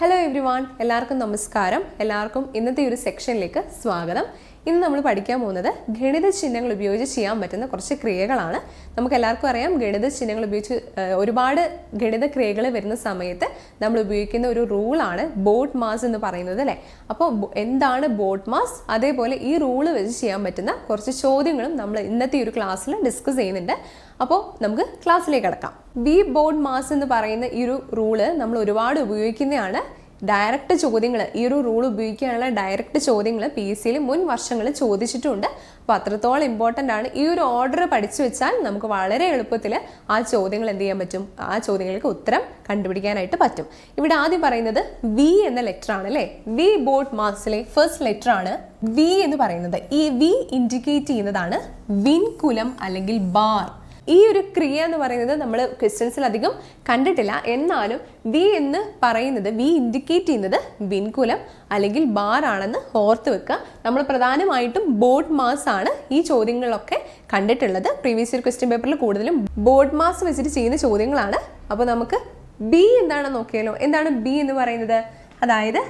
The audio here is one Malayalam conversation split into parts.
ഹലോ എവ്രി വൺ എല്ലാവർക്കും നമസ്കാരം. എല്ലാവർക്കും ഇന്നത്തെ ഒരു സെക്ഷനിലേക്ക് സ്വാഗതം. ഇന്ന് നമ്മൾ പഠിക്കാൻ പോകുന്നത് ഗണിത ചിഹ്നങ്ങൾ ഉപയോഗിച്ച് ചെയ്യാൻ പറ്റുന്ന കുറച്ച് ക്രിയകളാണ്. നമുക്ക് എല്ലാവർക്കും അറിയാം ഗണിത ചിഹ്നങ്ങൾ ഉപയോഗിച്ച് ഒരുപാട് ഗണിത ക്രിയകൾ വരുന്ന സമയത്ത് നമ്മൾ ഉപയോഗിക്കുന്ന ഒരു റൂളാണ് ബോട്ട് മാസ് എന്ന് പറയുന്നത് അല്ലേ? അപ്പോൾ എന്താണ് ബോട്ട് മാസ്? അതേപോലെ ഈ റൂൾ വെച്ച് ചെയ്യാൻ പറ്റുന്ന കുറച്ച് ചോദ്യങ്ങളും നമ്മൾ ഇന്നത്തെ ഒരു ക്ലാസ്സിൽ ഡിസ്കസ് ചെയ്യുന്നുണ്ട്. അപ്പോൾ നമുക്ക് ക്ലാസ്സിലേക്ക് കിടക്കാം. ബി ബോർഡ് മാസ് എന്ന് പറയുന്ന ഈ ഒരു റൂൾ നമ്മൾ ഒരുപാട് ഉപയോഗിക്കുന്നതാണ്. ഡയറക്റ്റ് ചോദ്യങ്ങൾ ഈ ഒരു റൂൾ ഉപയോഗിക്കാനുള്ള ഡയറക്റ്റ് ചോദ്യങ്ങൾ പി എസ് സിയിൽ മുൻ വർഷങ്ങളിൽ ചോദിച്ചിട്ടുണ്ട്. അപ്പോൾ അത്രത്തോളം ഇമ്പോർട്ടന്റ് ആണ്. ഈ ഒരു ഓർഡർ പഠിച്ചു വെച്ചാൽ നമുക്ക് വളരെ എളുപ്പത്തിൽ ആ ചോദ്യങ്ങൾ എന്ത് ചെയ്യാൻ പറ്റും? ആ ചോദ്യങ്ങൾക്ക് ഉത്തരം കണ്ടുപിടിക്കാനായിട്ട് പറ്റും. ഇവിടെ ആദ്യം പറയുന്നത് വി എന്ന ലെറ്റർ ആണ് അല്ലേ? വി ബോർഡ് മാർക്സിലെ ഫസ്റ്റ് ലെറ്റർ ആണ് വി എന്ന് പറയുന്നത്. ഈ വി ഇൻഡിക്കേറ്റ് ചെയ്യുന്നതാണ് വിൻകുലം അല്ലെങ്കിൽ ബാർ. ഈ ഒരു ക്രിയ എന്ന് പറയുന്നത് നമ്മൾ ക്വസ്റ്റ്യൻസിൽ അധികം കണ്ടിട്ടില്ല. എന്നാലും വി എന്ന് പറയുന്നത് വി ഇൻഡിക്കേറ്റ് ചെയ്യുന്നത് വിൻകുലം അല്ലെങ്കിൽ ബാർ ആണെന്ന് ഓർത്ത് വെക്കുക. നമ്മൾ പ്രധാനമായിട്ടും ബോർഡ് മാസ് ആണ് ഈ ചോദ്യങ്ങളൊക്കെ കണ്ടിട്ടുള്ളത്. പ്രീവിയസ് ഇയർ ക്വസ്റ്റ്യൻ പേപ്പറിൽ കൂടുതലും ബോർഡ് മാസ് വെച്ചിട്ട് ചെയ്യുന്ന ചോദ്യങ്ങളാണ്. അപ്പോൾ നമുക്ക് ബി എന്താണെന്ന് നോക്കിയാലോ? എന്താണ് ബി എന്ന് പറയുന്നത്? അതായത്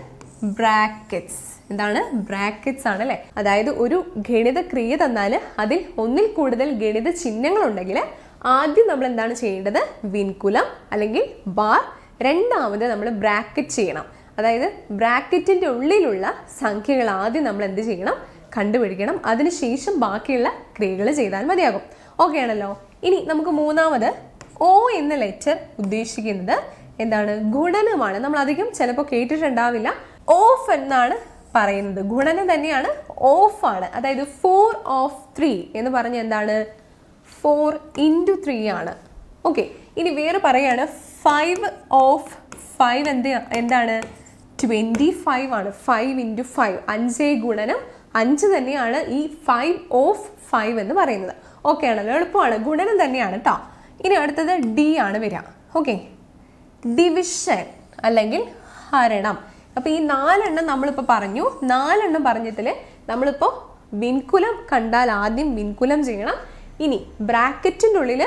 ബ്രാക്കറ്റ്സ്. എന്താണ്? ബ്രാക്കറ്റ്സ് ആണ് അല്ലേ? അതായത് ഒരു ഗണിത ക്രിയ തന്നാൽ അതിൽ ഒന്നിൽ കൂടുതൽ ഗണിത ചിഹ്നങ്ങൾ ഉണ്ടെങ്കിൽ ആദ്യം നമ്മൾ എന്താണ് ചെയ്യേണ്ടത്? വിൻകുലം അല്ലെങ്കിൽ ബാർ. രണ്ടാമത് നമ്മൾ ബ്രാക്കറ്റ് ചെയ്യണം. അതായത് ബ്രാക്കറ്റിന്റെ ഉള്ളിലുള്ള സംഖ്യകൾ ആദ്യം നമ്മൾ എന്ത് ചെയ്യണം? കണ്ടുപിടിക്കണം. അതിനുശേഷം ബാക്കിയുള്ള ക്രിയകൾ ചെയ്താൽ മതിയാകും. ഓക്കെ ആണല്ലോ? ഇനി നമുക്ക് മൂന്നാമത് ഓ എന്ന ലെറ്റർ ഉദ്ദേശിക്കുന്നത് എന്താണ്? ഗുണനമാണ്. നമ്മൾ അധികം ചിലപ്പോൾ കേട്ടിട്ടുണ്ടാവില്ല. ഓഫ് എന്നാണ് പറയുന്നത്. ഗുണനം തന്നെയാണ് ഓഫാണ് അതായത് ഫോർ ഓഫ് ത്രീ എന്ന് പറഞ്ഞ എന്താണ്? ഫോർ ഇന്റു ത്രീ ആണ്. ഓക്കെ ഇനി വേറെ പറയാണ്. ഫൈവ് ഓഫ് ഫൈവ് എന്ത് എന്താണ്? ട്വന്റി ഫൈവ് ആണ്. ഫൈവ് ഇന്റു ഫൈവ് അഞ്ചേ ഗുണനം അഞ്ച് തന്നെയാണ് ഈ ഫൈവ് ഓഫ് ഫൈവ് എന്ന് പറയുന്നത്. ഓക്കെ ആണല്ലോ. എളുപ്പമാണ്. ഗുണനം തന്നെയാണ് കേട്ടോ ഇനി അടുത്തത് ഡി ആണ് വരിക. ഓക്കെ ഡിവിഷൻ അല്ലെങ്കിൽ ഹരണം. അപ്പോൾ ഈ നാലെണ്ണം നമ്മളിപ്പോൾ പറഞ്ഞു. നാലെണ്ണം പറഞ്ഞതിൽ നമ്മളിപ്പോൾ വിൻകുലം കണ്ടാൽ ആദ്യം വിൻകുലം ചെയ്യണം. ഇനി ബ്രാക്കറ്റിന്റെ ഉള്ളിൽ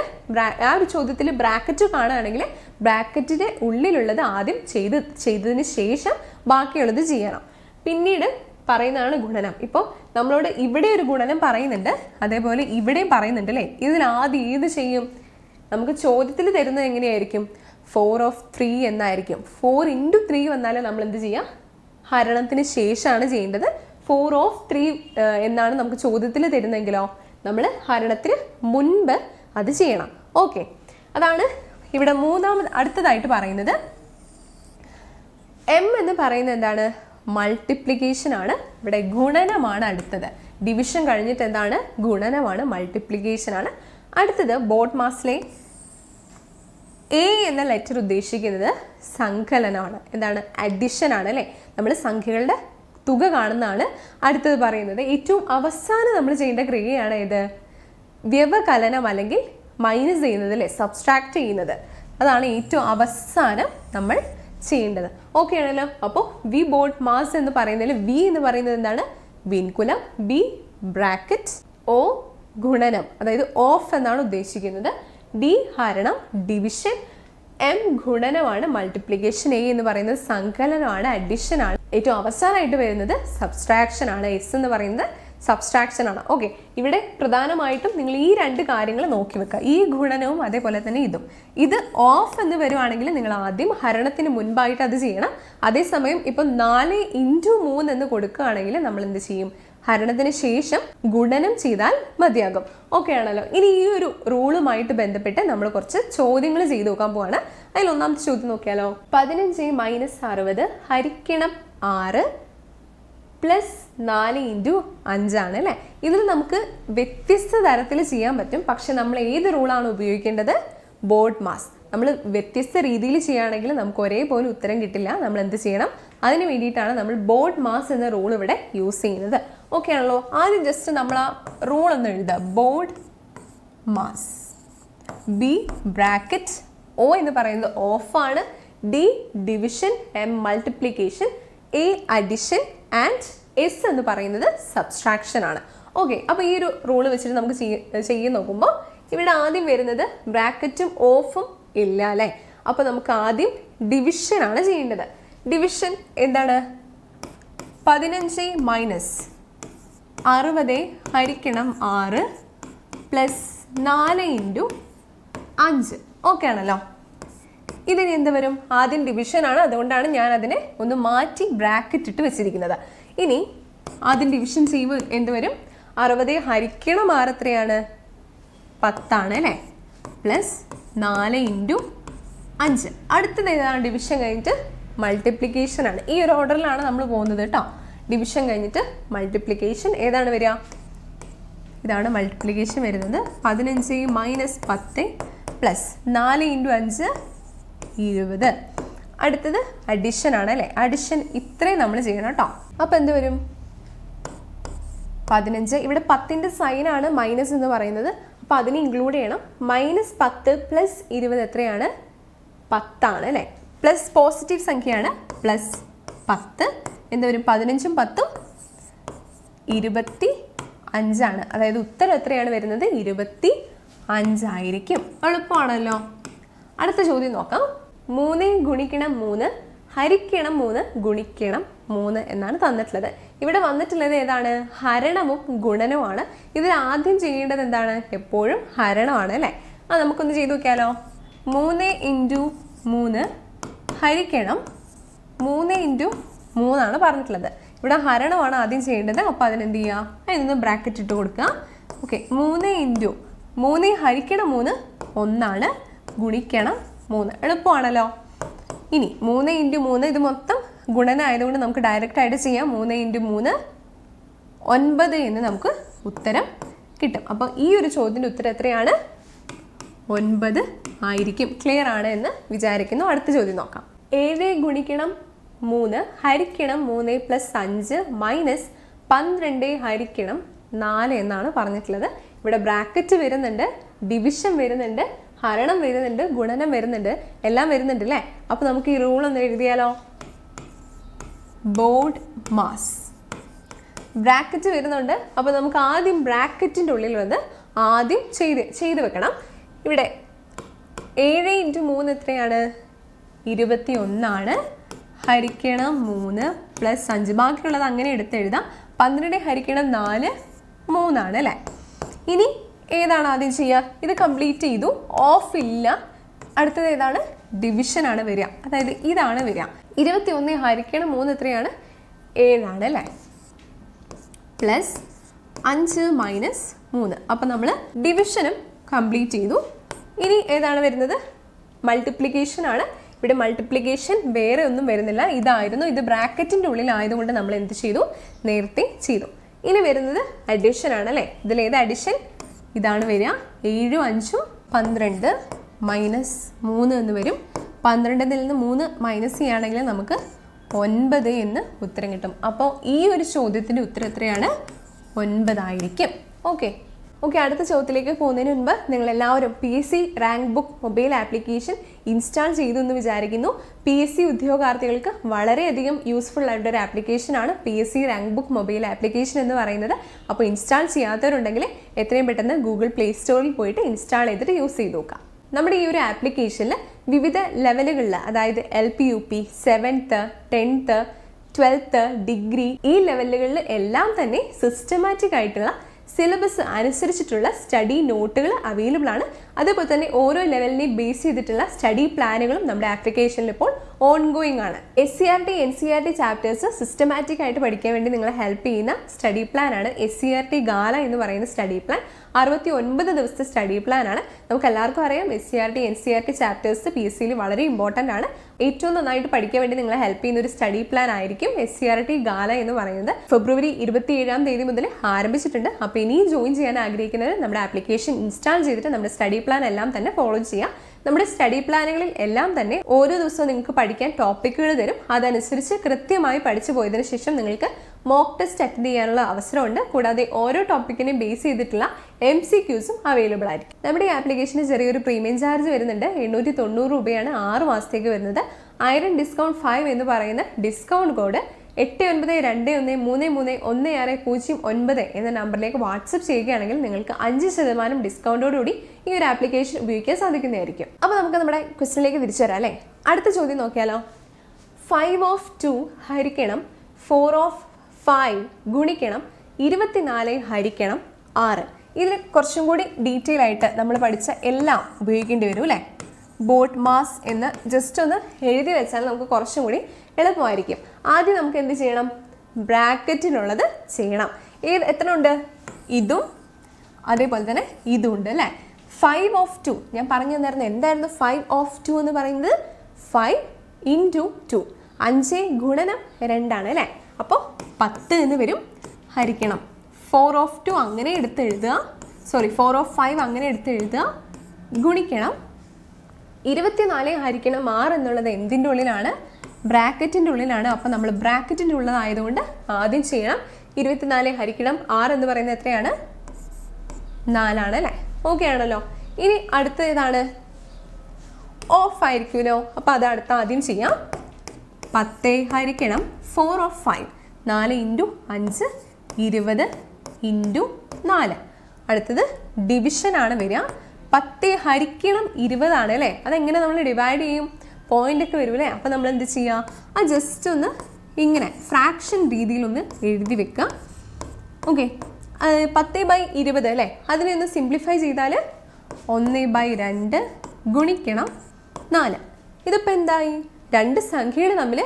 ആ ഒരു ചോദ്യത്തിൽ ബ്രാക്കറ്റ് കാണുകയാണെങ്കിൽ ബ്രാക്കറ്റിന്റെ ഉള്ളിലുള്ളത് ആദ്യം ചെയ്ത് ചെയ്തതിന് ശേഷം ബാക്കിയുള്ളത് ചെയ്യണം. പിന്നീട് പറയുന്നതാണ് ഗുണനം. ഇപ്പോൾ നമ്മളോട് ഇവിടെ ഒരു ഗുണനം പറയുന്നുണ്ട്. അതേപോലെ ഇവിടെയും പറയുന്നുണ്ട് അല്ലേ? ഇതിൽ ആദ്യം ഏത് ചെയ്യും? നമുക്ക് ചോദ്യത്തിൽ തരുന്നത് എങ്ങനെയായിരിക്കും? ഫോർ ഓഫ് ത്രീ എന്നായിരിക്കും. ഫോർ ഇന്റു ത്രീ വന്നാൽ നമ്മൾ എന്ത് ചെയ്യാം? ഹരണത്തിന് ശേഷമാണ് ചെയ്യേണ്ടത്. ഫോർ ഓഫ് ത്രീ എന്നാണ് നമുക്ക് ചോദ്യത്തിൽ തരുന്നെങ്കിലോ നമ്മൾ ഹരണത്തിന് മുൻപ് അത് ചെയ്യണം. ഓക്കെ അതാണ് ഇവിടെ മൂന്നാമത് അടുത്തതായിട്ട് പറയുന്നത്. എം എന്ന് പറയുന്നത് എന്താണ്? മൾട്ടിപ്ലിക്കേഷൻ ആണ്. ഇവിടെ ഗുണനമാണ് അടുത്തത്. ഡിവിഷൻ കഴിഞ്ഞിട്ട് എന്താണ്? ഗുണനമാണ് മൾട്ടിപ്ലിക്കേഷൻ ആണ്. അടുത്തത് ബോട്ട് മാസിലെ എ എന്ന ലെറ്റർ ഉദ്ദേശിക്കുന്നത് സങ്കലനമാണ്. എന്താണ്? അഡിഷൻ ആണ് അല്ലേ? നമ്മൾ സംഖ്യകളുടെ തുക കാണുന്നതാണ് അടുത്തത് പറയുന്നത്. ഏറ്റവും അവസാനം നമ്മൾ ചെയ്യേണ്ട ക്രിയയാണ് ഏത്? വ്യവകലനം അല്ലെങ്കിൽ മൈനസ് ചെയ്യുന്നത് അല്ലേ? സബ്സ്ട്രാക്ട് ചെയ്യുന്നത്. അതാണ് ഏറ്റവും അവസാനം നമ്മൾ ചെയ്യേണ്ടത്. ഓക്കെ ആണല്ലോ? അപ്പോൾ വി ബോട്ട് മാസ് എന്ന് പറയുന്നതിൽ വി എന്ന് പറയുന്നത് എന്താണ്? വിൻകുലം. ബി ബ്രാക്കറ്റ് ഓ ഗുണനം. അതായത് ഓഫ് എന്നാണ് ഉദ്ദേശിക്കുന്നത്. ഡി ഹരണം ഡിവിഷൻ. എം ഗുണനമാണ് മൾട്ടിപ്ലിക്കേഷൻ എ എന്ന് പറയുന്നത് സങ്കലനമാണ് അഡിഷൻ ആണ് ഏറ്റവും അവസാനമായിട്ട് വരുന്നത് സബ്സ്ട്രാക്ഷൻ ആണ്. എസ് എന്ന് പറയുന്നത് സബ്സ്ട്രാക്ഷൻ ആണ്. ഓക്കെ ഇവിടെ പ്രധാനമായിട്ടും നിങ്ങൾ ഈ രണ്ട് കാര്യങ്ങൾ നോക്കി വെക്കുക. ഈ ഗുണനവും അതേപോലെ തന്നെ ഇതും. ഇത് ഓഫ് എന്ന് വരുവാണെങ്കിൽ നിങ്ങൾ ആദ്യം ഹരണത്തിന് മുൻപായിട്ട് അത് ചെയ്യണം. അതേസമയം ഇപ്പം നാല് ഇന്റു മൂന്ന് എന്ന് കൊടുക്കുകയാണെങ്കിൽ നമ്മൾ എന്ത് ചെയ്യും? ഹരണത്തിന് ശേഷം ഗുണനം ചെയ്താൽ മതിയാകും. ഓക്കെ ആണല്ലോ. ഇനി ഈ ഒരു റൂളുമായിട്ട് ബന്ധപ്പെട്ട് നമ്മൾ കുറച്ച് ചോദ്യങ്ങൾ ചെയ്തു നോക്കാൻ പോവാണ്. അതിൽ ഒന്നാമത്തെ ചോദ്യം നോക്കിയാലോ? പതിനഞ്ച് മൈനസ് അറുപത് ഹരിക്കണം ആറ് പ്ലസ് നാല് ഇന്റു അഞ്ചാണ് അല്ലേ? ഇതിൽ നമുക്ക് വ്യത്യസ്ത തരത്തിൽ ചെയ്യാൻ പറ്റും. പക്ഷെ നമ്മൾ ഏത് റൂളാണ് ഉപയോഗിക്കേണ്ടത്? ബോർഡ് മാസ് നമ്മൾ വ്യത്യസ്ത രീതിയിൽ ചെയ്യുകയാണെങ്കിൽ നമുക്ക് ഒരേപോലെ ഉത്തരം കിട്ടില്ല. നമ്മൾ എന്ത് ചെയ്യണം? അതിന് വേണ്ടിയിട്ടാണ് നമ്മൾ ബോർഡ് മാസ് എന്ന റൂൾ ഇവിടെ യൂസ് ചെയ്യുന്നത്. ഓക്കെ ആണല്ലോ. ആദ്യം ജസ്റ്റ് നമ്മൾ ആ റൂൾ ഒന്ന് എഴുതുക BODMAS B bracket O എന്ന് പറയുന്നത് ഓഫാണ് D division M multiplication A addition and S എന്ന് പറയുന്നത് സബ്സ്ട്രാക്ഷൻ ആണ്. ഓക്കെ അപ്പോൾ ഈ ഒരു റൂൾ വെച്ചിട്ട് നമുക്ക് ചെയ്യ ചെയ്യാൻ നോക്കുമ്പോൾ ഇവിടെ ആദ്യം വരുന്നത് ബ്രാക്കറ്റും ഓഫും ഇല്ല അല്ലേ? അപ്പോൾ നമുക്ക് ആദ്യം ഡിവിഷൻ ആണ് ചെയ്യേണ്ടത്. ഡിവിഷൻ എന്താണ്? പതിനഞ്ച് മൈനസ് അറുപത് ഹരിക്കണം ആറ് പ്ലസ് നാല് ഇന്റു അഞ്ച്. ഓക്കെ ആണല്ലോ. ഇതിന് എന്ത് വരും? ആദ്യം ഡിവിഷൻ ആണ്. അതുകൊണ്ടാണ് ഞാൻ അതിനെ ഒന്ന് മാറ്റി ബ്രാക്കറ്റ് ഇട്ട് വെച്ചിരിക്കുന്നത്. ഇനി ആദ്യം ഡിവിഷൻ ചെയ്യുമ്പോൾ എന്ത് വരും? അറുപത് ഹരിക്കണം ആറ് എത്രയാണ്? പത്താണ് അല്ലേ? പ്ലസ് നാല് ഇന്റു അഞ്ച്. അടുത്തത് ഏതാണ്? ഡിവിഷൻ കഴിഞ്ഞിട്ട് മൾട്ടിപ്ലിക്കേഷൻ ആണ്. ഈ ഒരു ഓർഡറിലാണ് നമ്മൾ പോകുന്നത് കേട്ടോ. ഡിവിഷൻ കഴിഞ്ഞിട്ട് മൾട്ടിപ്ലിക്കേഷൻ ഏതാണ് വരിക? ഇതാണ് മൾട്ടിപ്ലിക്കേഷൻ വരുന്നത്. പതിനഞ്ച് മൈനസ് പത്ത് പ്ലസ് നാല് ഇന്റു അഞ്ച് ഇരുപത്. അടുത്തത് അഡിഷൻ ആണ് അല്ലേ? അഡിഷൻ ഇത്രയും നമ്മൾ ചെയ്യണം കേട്ടോ. അപ്പോൾ എന്ത് വരും? പതിനഞ്ച്. ഇവിടെ പത്തിന്റെ സൈനാണ് മൈനസ് എന്ന് പറയുന്നത്. അപ്പോൾ അതിനെ ഇൻക്ലൂഡ് ചെയ്യണം. മൈനസ് പത്ത് പ്ലസ് ഇരുപത് എത്രയാണ്? പത്താണ് അല്ലേ? പ്ലസ് പോസിറ്റീവ് സംഖ്യയാണ് പ്ലസ് പത്ത്. എന്ത് വരും? പതിനഞ്ചും പത്തും ഇരുപത്തി അഞ്ചാണ് അതായത് ഉത്തരം എത്രയാണ് വരുന്നത്? ഇരുപത്തി അഞ്ചായിരിക്കും എളുപ്പമാണല്ലോ. അടുത്ത ചോദ്യം നോക്കാം. മൂന്ന് ഗുണിക്കണം മൂന്ന് ഹരിക്കണം മൂന്ന് ഗുണിക്കണം മൂന്ന് എന്നാണ് തന്നിട്ടുള്ളത്. ഇവിടെ വന്നിട്ടുള്ളത് ഏതാണ്? ഹരണവും ഗുണനവുമാണ് ഇതിൽ ആദ്യം ചെയ്യേണ്ടത് എന്താണ്? എപ്പോഴും ഹരണമാണ് അല്ലേ? ആ നമുക്കൊന്ന് ചെയ്തു നോക്കിയാലോ. മൂന്ന് ഇന്റു മൂന്ന് ഹരിക്കണം മൂന്ന് ഇന്റു മൂന്നാണ് പറഞ്ഞിട്ടുള്ളത്. ഇവിടെ ഹരണമാണ് ആദ്യം ചെയ്യേണ്ടത്. അപ്പോൾ അതിനെന്ത് ചെയ്യുക അതിനൊന്ന് ബ്രാക്കറ്റ് ഇട്ട് കൊടുക്കുക. ഓക്കെ മൂന്ന് ഇന്റു മൂന്ന് ഹരിക്കണം മൂന്ന് ഒന്നാണ്. ഗുണിക്കണം മൂന്ന്. എളുപ്പമാണല്ലോ. ഇനി മൂന്ന് ഇന്റു മൂന്ന് ഇത് മൊത്തം ഗുണനായതുകൊണ്ട് നമുക്ക് ഡയറക്റ്റ് ആയിട്ട് ചെയ്യാം. മൂന്ന് ഇന്റു മൂന്ന് ഒൻപത് എന്ന് നമുക്ക് ഉത്തരം കിട്ടും. അപ്പോൾ ഈ ഒരു ചോദ്യത്തിന്റെ ഉത്തരം എത്രയാണ്? ഒൻപത് ആയിരിക്കും. ക്ലിയർ ആണ് എന്ന് വിചാരിക്കുന്നു. അടുത്ത ചോദ്യം നോക്കാം. ഏഴ് ഗുണിക്കണം മൂന്ന് ഹരിക്കണം മൂന്ന് പ്ലസ് അഞ്ച് മൈനസ് പന്ത്രണ്ട് ഹരിക്കണം നാല് എന്നാണ് പറഞ്ഞിട്ടുള്ളത്. ഇവിടെ ബ്രാക്കറ്റ് വരുന്നുണ്ട് ഡിവിഷൻ വരുന്നുണ്ട് ഹരണം വരുന്നുണ്ട് ഗുണനം വരുന്നുണ്ട് എല്ലാം വരുന്നുണ്ട് അല്ലേ? അപ്പോൾ നമുക്ക് ഈ റൂൾ ഒന്ന് എഴുതിയാലോ? ബോർഡ് മാസ് ബ്രാക്കറ്റ് വരുന്നുണ്ട്. അപ്പോൾ നമുക്ക് ആദ്യം ബ്രാക്കറ്റിന്റെ ഉള്ളിൽ വന്ന് ആദ്യം ചെയ്ത് ചെയ്ത് വെക്കണം. ഇവിടെ ഏഴ് ഇന്റു മൂന്ന് എത്രയാണ്? ഇരുപത്തി ഒന്നാണ് ഹരിക്കണം മൂന്ന് പ്ലസ് അഞ്ച്. ബാക്കിയുള്ളത് അങ്ങനെ എടുത്തെഴുതാം പന്ത്രണ്ട് ഹരിക്കണം നാല് മൂന്നാണ് അല്ലേ? ഇനി ഏതാണ് ആദ്യം ചെയ്യുക? ഇത് കംപ്ലീറ്റ് ചെയ്തു. ഓഫ് ഇല്ല. അടുത്തത് ഏതാണ്? ഡിവിഷൻ ആണ് വരിക. അതായത് ഇതാണ് വരിക. ഇരുപത്തി ഒന്ന് ഹരിക്കണം മൂന്ന് എത്രയാണ്? ഏഴാണ് അല്ലേ? പ്ലസ് അഞ്ച് മൈനസ് മൂന്ന്. അപ്പം നമ്മൾ ഡിവിഷനും കംപ്ലീറ്റ് ചെയ്തു. ഇനി ഏതാണ് വരുന്നത്? മൾട്ടിപ്ലിക്കേഷൻ ആണ്. ഇവിടെ മൾട്ടിപ്ലിക്കേഷൻ വേറെ ഒന്നും വരുന്നില്ല. ഇതായിരുന്നു. ഇത് ബ്രാക്കറ്റിന്റെ ഉള്ളിലായതുകൊണ്ട് നമ്മൾ എന്ത് ചെയ്തു? നേരത്തെ ചെയ്തു. ഇനി വരുന്നത് അഡിഷൻ ആണ് അല്ലേ? ഇതിൽ ഏത് അഡിഷൻ ഇതാണ് വരിക. ഏഴും അഞ്ചും പന്ത്രണ്ട് മൈനസ് മൂന്ന് എന്ന് വരും. പന്ത്രണ്ടിൽ നിന്ന് മൂന്ന് മൈനസ് ചെയ്യുകയാണെങ്കിൽ നമുക്ക് ഒൻപത് എന്ന് ഉത്തരം കിട്ടും. അപ്പോൾ ഈ ഒരു ചോദ്യത്തിന്റെ ഉത്തരം എത്രയാണ്? ഒൻപതായിരിക്കും ഓക്കെ ഓക്കെ അടുത്ത ചോദ്യത്തിലേക്ക് പോകുന്നതിന് മുൻപ് നിങ്ങൾ എല്ലാവരും P S C rank book mobile application install ചെയ്തു എന്ന് വിചാരിക്കുന്നു. പി എസ് സി ഉദ്യോഗാർത്ഥികൾക്ക് വളരെയധികം യൂസ്ഫുൾ ആയിട്ടുള്ള ഒരു ആപ്ലിക്കേഷനാണ് P S C rank book mobile application എന്ന് പറയുന്നത്. അപ്പോൾ ഇൻസ്റ്റാൾ ചെയ്യാത്തവരുണ്ടെങ്കിൽ എത്രയും പെട്ടെന്ന് ഗൂഗിൾ പ്ലേ സ്റ്റോറിൽ പോയിട്ട് ഇൻസ്റ്റാൾ ചെയ്തിട്ട് യൂസ് ചെയ്ത് നോക്കാം. നമ്മുടെ ഈ ഒരു ആപ്ലിക്കേഷനിൽ വിവിധ ലെവലുകളിൽ അതായത് L P U P seventh tenth twelfth degree ഈ ലെവലുകളിൽ എല്ലാം തന്നെ സിസ്റ്റമാറ്റിക് ആയിട്ടുള്ള സിലബസ് അനുസരിച്ചിട്ടുള്ള സ്റ്റഡി നോട്ടുകൾ അവൈലബിൾ ആണ്. അതേപോലെ തന്നെ ഓരോ ലെവലിനെയും ബേസ് ചെയ്തിട്ടുള്ള സ്റ്റഡി പ്ലാനുകളും നമ്മുടെ ആപ്ലിക്കേഷനിൽ ഇപ്പോൾ ഓൺ ഗോയിങ് ആണ് S C R T N C R T chapters systematic ആയിട്ട് പഠിക്കാൻ വേണ്ടി നിങ്ങളെ ഹെൽപ്പ് ചെയ്യുന്ന സ്റ്റഡി പ്ലാൻ ആണ് S C R T gala എന്ന് പറയുന്ന സ്റ്റഡി പ്ലാൻ അറുപത്തി ഒൻപത് ദിവസത്തെ സ്റ്റഡി പ്ലാൻ ആണ്. നമുക്ക് എല്ലാവർക്കും അറിയാം S C R T N C R T chapters P S സിയിൽ വളരെ ഇമ്പോർട്ടന്റ് ആണ്. ഏറ്റവും നന്നായിട്ട് പഠിക്കാൻ വേണ്ടി നിങ്ങളെ ഹെൽപ്പ് ചെയ്യുന്ന ഒരു സ്റ്റഡി പ്ലാൻ ആയിരിക്കും S C R T gala എന്ന് പറയുന്നത്. ഫെബ്രുവരി ഇരുപത്തി ഏഴാം തീയതി മുതൽ ആരംഭിച്ചിട്ടുണ്ട്. അപ്പോൾ ഇനിയും ജോയിൻ ചെയ്യാൻ ആഗ്രഹിക്കുന്നവർ നമ്മുടെ ആപ്ലിക്കേഷൻ ഇൻസ്റ്റാൾ ചെയ്തിട്ട് നമ്മുടെ സ്റ്റഡി പ്ലാൻ എല്ലാം തന്നെ ഫോളോ ചെയ്യുക നമ്മുടെ സ്റ്റഡി പ്ലാനുകളിൽ എല്ലാം തന്നെ ഓരോ ദിവസവും നിങ്ങൾക്ക് പഠിക്കാൻ ടോപ്പിക്കുകൾ തരും. അതനുസരിച്ച് കൃത്യമായി പഠിച്ചു പോയതിന് ശേഷം നിങ്ങൾക്ക് മോക്ക് ടെസ്റ്റ് അറ്റൻഡ് ചെയ്യാനുള്ള അവസരമുണ്ട്. കൂടാതെ ഓരോ ടോപ്പിക്കിനെയും ബേസ് ചെയ്തിട്ടുള്ള എം സി ക്യൂസും അവൈലബിൾ ആയിരിക്കും. നമ്മുടെ ഈ ആപ്ലിക്കേഷന് ചെറിയൊരു പ്രീമിയം ചാർജ് വരുന്നുണ്ട്. എണ്ണൂറ്റി തൊണ്ണൂറ് രൂപയാണ് ആറ് മാസത്തേക്ക് വരുന്നത്. ആയിരം ഡിസ്കൗണ്ട് ഫൈവ് എന്ന് പറയുന്ന ഡിസ്കൗണ്ട് കോഡ് എട്ട് ഒൻപത് രണ്ട് ഒന്ന് മൂന്ന് മൂന്ന് ഒന്ന് ആറ് പൂജ്യം ഒൻപത് എന്ന നമ്പറിലേക്ക് വാട്സപ്പ് ചെയ്യുകയാണെങ്കിൽ നിങ്ങൾക്ക് അഞ്ച് ശതമാനം ഡിസ്കൗണ്ടോടുകൂടി ഈ ഒരു ആപ്ലിക്കേഷൻ ഉപയോഗിക്കാൻ സാധിക്കുന്നതായിരിക്കും. അപ്പോൾ നമുക്ക് നമ്മുടെ ക്വസ്റ്റിനിലേക്ക് തിരിച്ചു വരാം അല്ലേ? അടുത്ത ചോദ്യം നോക്കിയാലോ? ഫൈവ് ഓഫ് ടു ഹരിക്കണം ഫോർ ഓഫ് ഫൈവ് ഗുണിക്കണം ഇരുപത്തിനാല് ഹരിക്കണം ആറ്. ഇതിൽ കുറച്ചും കൂടി ഡീറ്റെയിൽ ആയിട്ട് നമ്മൾ പഠിച്ച എല്ലാം ഉപയോഗിക്കേണ്ടി വരും അല്ലേ? ബോട്ട് മാസ് എന്ന് ജസ്റ്റ് ഒന്ന് എഴുതി വെച്ചാൽ നമുക്ക് കുറച്ചും കൂടി എളുപ്പമായിരിക്കും. ആദ്യം നമുക്ക് എന്ത് ചെയ്യണം? ബ്രാക്കറ്റിനുള്ളത് ചെയ്യണം. ഏത് എത്ര ഉണ്ട്? ഇതും അതേപോലെ തന്നെ ഇതും ഉണ്ട് അല്ലേ? ഫൈവ് ഓഫ് ടു ഞാൻ പറഞ്ഞു തന്നായിരുന്നു എന്തായിരുന്നു ഫൈവ് ഓഫ് ടു എന്ന് പറയുന്നത്? ഫൈവ് ഇൻ ടു ടു അഞ്ച് ഗുണനം രണ്ടാണ് അല്ലേ? അപ്പോൾ പത്ത് എന്ന് വരും. ഹരിക്കണം. ഫോർ ഓഫ് ടു അങ്ങനെ എടുത്ത് എഴുതുക സോറി ഫോർ ഓഫ് ഫൈവ് അങ്ങനെ എടുത്ത് എഴുതുക ഗുണിക്കണം. ഇരുപത്തിനാല് ഹരിക്കണം ആറ് എന്നുള്ളത് എന്തിന്റെ ഉള്ളിലാണ്? ബ്രാക്കറ്റിന്റെ ഉള്ളിലാണ്. അപ്പോൾ നമ്മൾ ബ്രാക്കറ്റിന്റെ ഉള്ളതായതുകൊണ്ട് ആദ്യം ചെയ്യണം. ഇരുപത്തിനാല് ഹരിക്കണം ആറ് എന്ന് പറയുന്നത് എത്രയാണ്? നാലാണ് അല്ലേ? ഓക്കെ ആണല്ലോ. ഇനി അടുത്ത ഏതാണ്? ഓഫ് ആയിരിക്കുമല്ലോ. അപ്പോൾ അത് അടുത്ത ആദ്യം ചെയ്യാം. പത്ത് ഹരിക്കണം ഫോർ ഓഫ് ഫൈവ് നാല് ഇന്റു അഞ്ച് ഇരുപത് ഇന്റു നാല്. അടുത്തത് ഡിവിഷനാണ് വരിക. പത്ത് ഹരിക്കണം ഇരുപതാണ് അല്ലേ? അതെങ്ങനെ നമ്മൾ ഡിവൈഡ് ചെയ്യും? പോയിന്റ് ഒക്കെ വരും അല്ലേ? അപ്പോൾ നമ്മൾ എന്ത് ചെയ്യുക ആ ജസ്റ്റ് ഒന്ന് ഇങ്ങനെ ഫ്രാക്ഷൻ രീതിയിലൊന്ന് എഴുതി വെക്കുക ഓക്കെ പത്ത് ബൈ ഇരുപത് അല്ലേ? അതിനെ ഒന്ന് സിംപ്ലിഫൈ ചെയ്താൽ ഒന്ന് ബൈ രണ്ട് ഗുണിക്കണം നാല്. ഇതിപ്പോൾ എന്തായി? രണ്ട് സംഖ്യകൾ തമ്മിൽ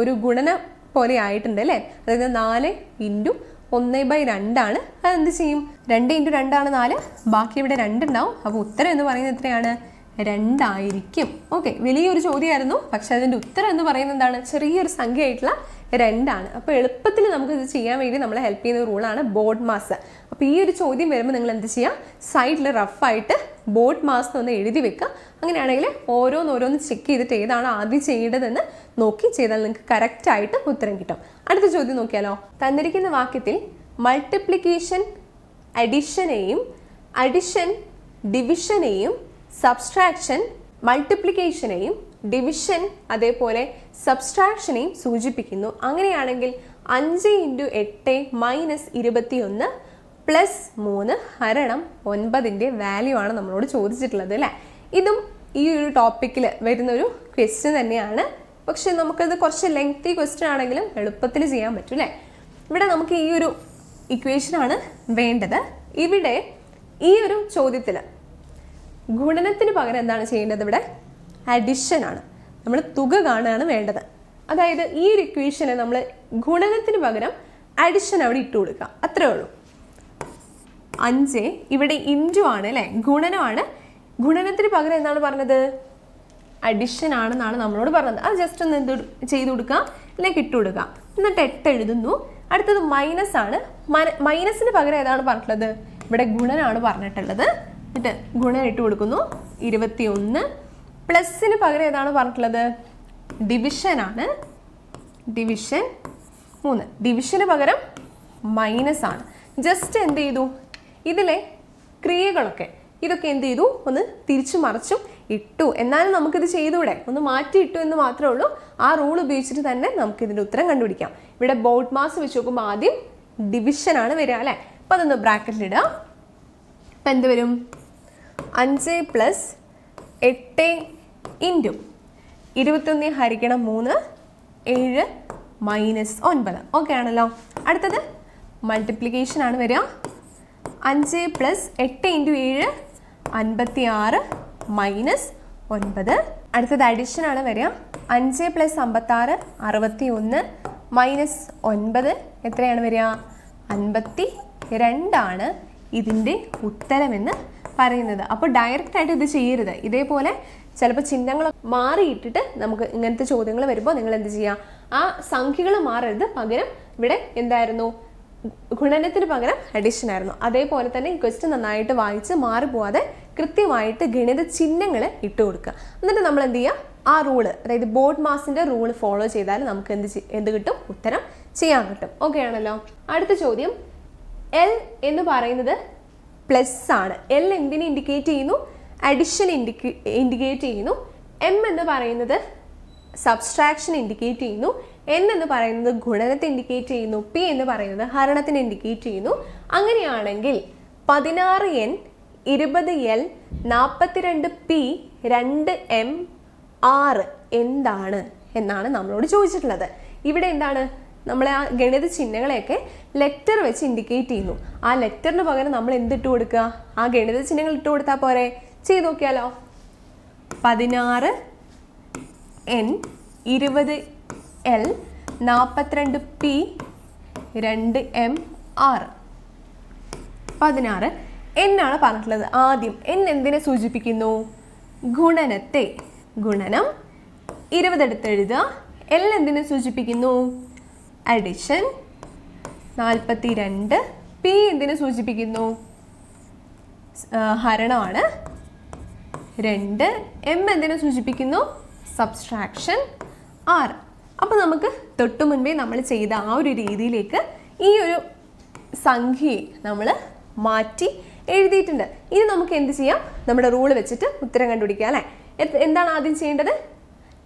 ഒരു ഗുണന പോലെ ആയിട്ടുണ്ട് അല്ലേ? അതായത് നാല് ഇന്റു ഒന്ന് ബൈ രണ്ടാണ്. അതെന്ത് ചെയ്യും? രണ്ട് ഇന്റു രണ്ടാണ് നാല്. ബാക്കി ഇവിടെ രണ്ടുണ്ടാവും അപ്പോൾ ഉത്തരം എന്ന് പറയുന്നത് എത്രയാണ്? രണ്ടായിരിക്കും. ഓക്കെ വലിയൊരു ചോദ്യമായിരുന്നു. പക്ഷെ അതിന്റെ ഉത്തരം എന്ന് പറയുന്നത് എന്താണ്? ചെറിയൊരു സംഖ്യ ആയിട്ടുള്ള രണ്ടാണ്. അപ്പോൾ എളുപ്പത്തിൽ നമുക്ക് ഇത് ചെയ്യാൻ വേണ്ടി നമ്മളെ ഹെൽപ്പ് ചെയ്യുന്ന റൂളാണ് ബോർഡ് മാസ് അപ്പോൾ ഈ ഒരു ചോദ്യം വരുമ്പോൾ നിങ്ങൾ എന്ത് ചെയ്യുക സൈഡിൽ റഫായിട്ട് ബോർഡ് മാസ് എന്ന് എഴുതി വെക്കുക. അങ്ങനെയാണെങ്കിൽ ഓരോന്നോരോന്ന് ചെക്ക് ചെയ്തിട്ട് ഏതാണ് ആദ്യം ചെയ്യേണ്ടതെന്ന് നോക്കി ചെയ്താൽ നിങ്ങൾക്ക് കറക്റ്റായിട്ട് ഉത്തരം കിട്ടും. അടുത്ത ചോദ്യം നോക്കിയാലോ? തന്നിരിക്കുന്ന വാക്യത്തിൽ മൾട്ടിപ്ലിക്കേഷൻ അഡിഷനെയും അഡിഷൻ ഡിവിഷനെയും സബ്സ്ട്രാക്ഷൻ മൾട്ടിപ്ലിക്കേഷനെയും ഡിവിഷൻ അതേപോലെ സബ്സ്ട്രാക്ഷനെയും സൂചിപ്പിക്കുന്നു. അങ്ങനെയാണെങ്കിൽ അഞ്ച് ഇന്റു എട്ട് മൈനസ് ഇരുപത്തിയൊന്ന് പ്ലസ് മൂന്ന് ഹരണം ഒൻപതിന്റെ വാല്യൂ ആണ് നമ്മളോട് ചോദിച്ചിട്ടുള്ളത് അല്ലേ? ഇതും ഈ ഒരു ടോപ്പിക്കിൽ വരുന്നൊരു ക്വസ്റ്റ്യൻ തന്നെയാണ്. പക്ഷെ നമുക്കത് കുറച്ച് ലെങ്തി ക്വസ്റ്റ്യൻ ആണെങ്കിലും എളുപ്പത്തിൽ ചെയ്യാൻ പറ്റും അല്ലേ? ഇവിടെ നമുക്ക് ഈ ഒരു ഇക്വേഷനാണ് വേണ്ടത്. ഇവിടെ ഈ ഒരു ചോദ്യത്തിൽ ഗുണനത്തിന് പകരം എന്താണ് ചെയ്യേണ്ടത് ഇവിടെ? അഡിഷൻ ആണ്. നമ്മൾ തുക കാണുകയാണ് വേണ്ടത്. അതായത് ഈ ഒരു ഇക്വേഷന് നമ്മൾ ഗുണനത്തിന് പകരം അഡിഷൻ അവിടെ ഇട്ട് കൊടുക്കുക. അത്രേ ഉള്ളൂ. അഞ്ച് ഇവിടെ ഇന്റു ആണ് അല്ലേ? ഗുണനമാണ് ഗുണനത്തിന് പകരം എന്താണ് പറഞ്ഞത്? അഡിഷൻ ആണെന്നാണ് നമ്മളോട് പറഞ്ഞത്. അത് ജസ്റ്റ് ഒന്ന് എന്ത് ചെയ്ത് കൊടുക്കുക? അല്ലെങ്കിൽ ഇട്ട് കൊടുക്കുക. എന്നിട്ട് എട്ട് എഴുതുന്നു. അടുത്തത് മൈനസ് ആണ്. മൈനസിന് പകരം ഏതാണ് പറഞ്ഞിട്ടുള്ളത്? ഇവിടെ ഗുണനാണ് പറഞ്ഞിട്ടുള്ളത്. എന്നിട്ട് ഗുണം ഇട്ട് കൊടുക്കുന്നു. ഇരുപത്തി ഒന്ന് പ്ലസിന് പകരം ഏതാണ് പറഞ്ഞിട്ടുള്ളത്? ഡിവിഷൻ ആണ്. ഡിവിഷൻ മൂന്ന്. ഡിവിഷന് പകരം മൈനസ് ആണ്. ജസ്റ്റ് എന്ത് ചെയ്തു? ഇതിലെ ക്രിയകളൊക്കെ ഇതൊക്കെ എന്ത് ചെയ്തു? ഒന്ന് തിരിച്ചു മറിച്ചും ഇട്ടു. എന്നാലും നമുക്കിത് ചെയ്തുകൂടെ? ഒന്ന് മാറ്റി ഇട്ടു എന്ന് മാത്രമേ ഉള്ളൂ. ആ റൂൾ ഉപയോഗിച്ചിട്ട് തന്നെ നമുക്ക് ഇതിന്റെ ഉത്തരം കണ്ടുപിടിക്കാം. ഇവിടെ ബോട്ട് മാസ് വെച്ച് നോക്കുമ്പോൾ ആദ്യം ഡിവിഷനാണ് വരിക അല്ലേ? അപ്പം അതൊന്ന് ബ്രാക്കറ്റിലിടുക അപ്പം എന്ത് വരും? അഞ്ച് പ്ലസ് എട്ട് ഇന്റു ഇരുപത്തൊന്ന് ഹരിക്കണം മൂന്ന് ഏഴ് മൈനസ് ഒൻപത്. ഓക്കെ ആണല്ലോ. അടുത്തത് മൾട്ടിപ്ലിക്കേഷൻ ആണ് വരിക. അഞ്ച് പ്ലസ് എട്ട് ഇന്റു ഏഴ് അൻപത്തി ആറ് മൈനസ് ഒൻപത്. അടുത്തത് അഡിഷൻ ആണ് വരിക. അഞ്ച് പ്ലസ് അമ്പത്താറ് അറുപത്തി ഒന്ന് മൈനസ് ഒൻപത്. എത്രയാണ് വരിക? അൻപത്തി രണ്ടാണ് ഇതിന്റെ ഉത്തരമെന്ന് പറയുന്നത്. അപ്പോൾ ഡയറക്റ്റ് ആയിട്ട് ഇത് ചെയ്യരുത്. ഇതേപോലെ ചിലപ്പോൾ ചിഹ്നങ്ങൾ മാറിയിട്ടിട്ട് നമുക്ക് ഇങ്ങനത്തെ ചോദ്യങ്ങൾ വരുമ്പോൾ നിങ്ങൾ എന്ത് ചെയ്യുക ആ സംഖ്യകൾ മാറരുത്. പകരം ഇവിടെ എന്തായിരുന്നു? ഗുണനത്തിന് പകരം അഡീഷൻ ആയിരുന്നു. അതേപോലെ തന്നെ ഈ ക്വസ്റ്റ്യൻ നന്നായിട്ട് വായിച്ച് മാറിപ്പോവാതെ കൃത്യമായിട്ട് ഗണിത ചിഹ്നങ്ങൾ ഇട്ട് കൊടുക്കുക. എന്നിട്ട് നമ്മൾ എന്ത് ചെയ്യുക ആ റൂൾ അതായത് ബോർഡ് മാസിന്റെ റൂൾ ഫോളോ ചെയ്താൽ നമുക്ക് എന്ത് എന്ത് കിട്ടും? ഉത്തരം ചെയ്യാൻ കിട്ടും. ഓക്കെ ആണല്ലോ? അടുത്ത ചോദ്യം. എൽ എന്ന് പറയുന്നത് പ്ലസ് ആണ്. എൽ എന്തിനെ ഇൻഡിക്കേറ്റ് ചെയ്യുന്നു? അഡിഷൻ ഇൻഡിക്കേ ഇൻഡിക്കേറ്റ് ചെയ്യുന്നു. എം എന്ന് പറയുന്നത് സബ്സ്ട്രാക്ഷൻ ഇൻഡിക്കേറ്റ് ചെയ്യുന്നു. എൻ എന്ന് പറയുന്നത് ഗുണനത്തെ ഇൻഡിക്കേറ്റ് ചെയ്യുന്നു. പി എന്ന് പറയുന്നത് ഹരണത്തിന് ഇൻഡിക്കേറ്റ് ചെയ്യുന്നു. അങ്ങനെയാണെങ്കിൽ പതിനാറ് എൻ ഇരുപത് എൽ നാൽപ്പത്തിരണ്ട് പി രണ്ട് എം ആറ് എന്താണ്? എന്നാണ് നമ്മളോട് ചോദിച്ചിട്ടുള്ളത്. ഇവിടെ എന്താണ്? നമ്മൾ ആ ഗണിത ചിഹ്നങ്ങളെയൊക്കെ ലെറ്റർ വെച്ച് ഇൻഡിക്കേറ്റ് ചെയ്യുന്നു. ആ ലെറ്ററിന് പകരം നമ്മൾ എന്തിട്ട് കൊടുക്കുക ആ ഗണിത ചിഹ്നങ്ങൾ ഇട്ട് കൊടുത്താൽ പോരെ? ചെയ്ത് നോക്കിയാലോ? പതിനാറ് എൻ ഇരുപത് എൽ നാൽപ്പത്തിരണ്ട് പി രണ്ട് എം ആറ് പതിനാറ് എന്നാണ് പറഞ്ഞിട്ടുള്ളത് ആദ്യം. എൻ എന്തിനെ സൂചിപ്പിക്കുന്നു? ഗുണനത്തെ. ഗുണനം ഇരുപതെടുത്ത് എഴുതുക. എൽ എന്തിനെ സൂചിപ്പിക്കുന്നു? അഡിഷൻ നാൽപ്പത്തി രണ്ട് പി എന്തിനെ സൂചിപ്പിക്കുന്നു? ഹരണമാണ്. രണ്ട്. എം എന്തിനെ സൂചിപ്പിക്കുന്നു? സബ്സ്ട്രാക്ഷൻ ആറ് അപ്പോൾ നമുക്ക് തൊട്ടു മുൻപേ നമ്മൾ ചെയ്ത ആ ഒരു രീതിയിലേക്ക് ഈ ഒരു സംഖ്യയെ നമ്മൾ മാറ്റി എഴുതിയിട്ടുണ്ട്. ഇനി നമുക്ക് എന്ത് ചെയ്യാം? നമ്മുടെ റൂൾ വെച്ചിട്ട് ഉത്തരം കണ്ടുപിടിക്കാം അല്ലേ? എന്താണ് ആദ്യം ചെയ്യേണ്ടത്?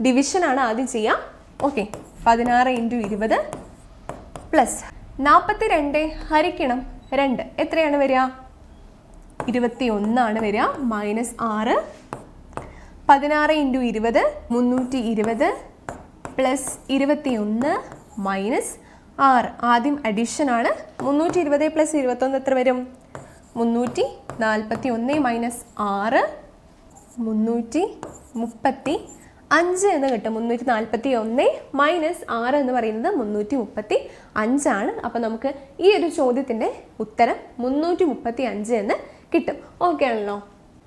ഡിവിഷനാണ് ആദ്യം ചെയ്യാം. ഓക്കെ പതിനാറ് ഇന്റു ഇരുപത് പ്ലസ് നാൽപ്പത്തി രണ്ട് ഹരിക്കണം രണ്ട്. എത്രയാണ് വരിക? ഇരുപത്തി ഒന്നാണ് വരിക. മൈനസ് ആറ്. പതിനാറ് ഇന്റു ഇരുപത് മുന്നൂറ്റി ഇരുപത് പ്ലസ് ഇരുപത്തി ഒന്ന് മൈനസ് ആറ്. ആദ്യം അഡീഷൻ ആണ്. മുന്നൂറ്റി ഇരുപത് പ്ലസ് ഇരുപത്തൊന്ന് എത്ര വരും? മുന്നൂറ്റി നാൽപ്പത്തി ഒന്ന് മൈനസ് ആറ്. മുന്നൂറ്റി മുപ്പത്തി അഞ്ച് എന്ന് കിട്ടും മുന്നൂറ്റി നാൽപ്പത്തി ഒന്ന് മൈനസ് ആറ് എന്ന് പറയുന്നത് മുന്നൂറ്റി മുപ്പത്തി അഞ്ചാണ്. അപ്പോൾ നമുക്ക് ഈ ഒരു ചോദ്യത്തിന്റെ ഉത്തരം മുന്നൂറ്റി മുപ്പത്തി അഞ്ച് എന്ന് കിട്ടും. ഓക്കെ ആണല്ലോ?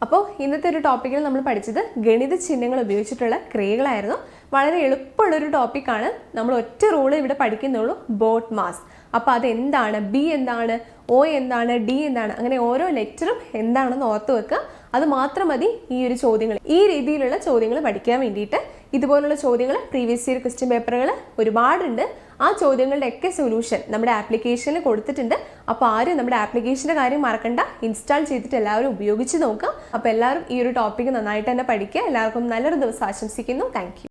അപ്പോൾ ഇന്നത്തെ ഒരു ടോപ്പിക്കിൽ നമ്മൾ പഠിച്ചത് ഗണിത ചിഹ്നങ്ങൾ ഉപയോഗിച്ചിട്ടുള്ള ക്രിയകളായിരുന്നു. വളരെ എളുപ്പമുള്ളൊരു ടോപ്പിക്കാണ് നമ്മൾ ഒറ്റ റൂൾ ഇവിടെ പഠിക്കുന്നുള്ളൂ ബോട്ട് മാസ് അപ്പോൾ അതെന്താണ്? ബി എന്താണ്? ഒ എന്താണ്? ഡി എന്താണ്? അങ്ങനെ ഓരോ ലെറ്ററും എന്താണെന്ന് ഓർത്ത് വെക്കുക. അത് മാത്രം മതി ഈ ഒരു ചോദ്യങ്ങൾ. ഈ രീതിയിലുള്ള ചോദ്യങ്ങൾ പഠിക്കാൻ വേണ്ടിയിട്ട് ഇതുപോലുള്ള ചോദ്യങ്ങൾ പ്രീവിയസ് ഇയർ ക്വസ്റ്റ്യൻ പേപ്പറുകൾ ഒരുപാടുണ്ട്. ആ ചോദ്യങ്ങളുടെ ഒക്കെ സൊല്യൂഷൻ നമ്മുടെ ആപ്ലിക്കേഷനിൽ കൊടുത്തിട്ടുണ്ട്. അപ്പോൾ ആരും നമ്മുടെ ആപ്ലിക്കേഷന്റെ കാര്യം മറക്കണ്ട. ഇൻസ്റ്റാൾ ചെയ്തിട്ട് എല്ലാവരും ഉപയോഗിച്ച് നോക്കുക. അപ്പോൾ എല്ലാവരും ഈ ഒരു ടോപ്പിക്ക് നന്നായിട്ട് തന്നെ പഠിക്കുക. എല്ലാവർക്കും നല്ലൊരു ദിവസം ആശംസിക്കുന്നു. താങ്ക്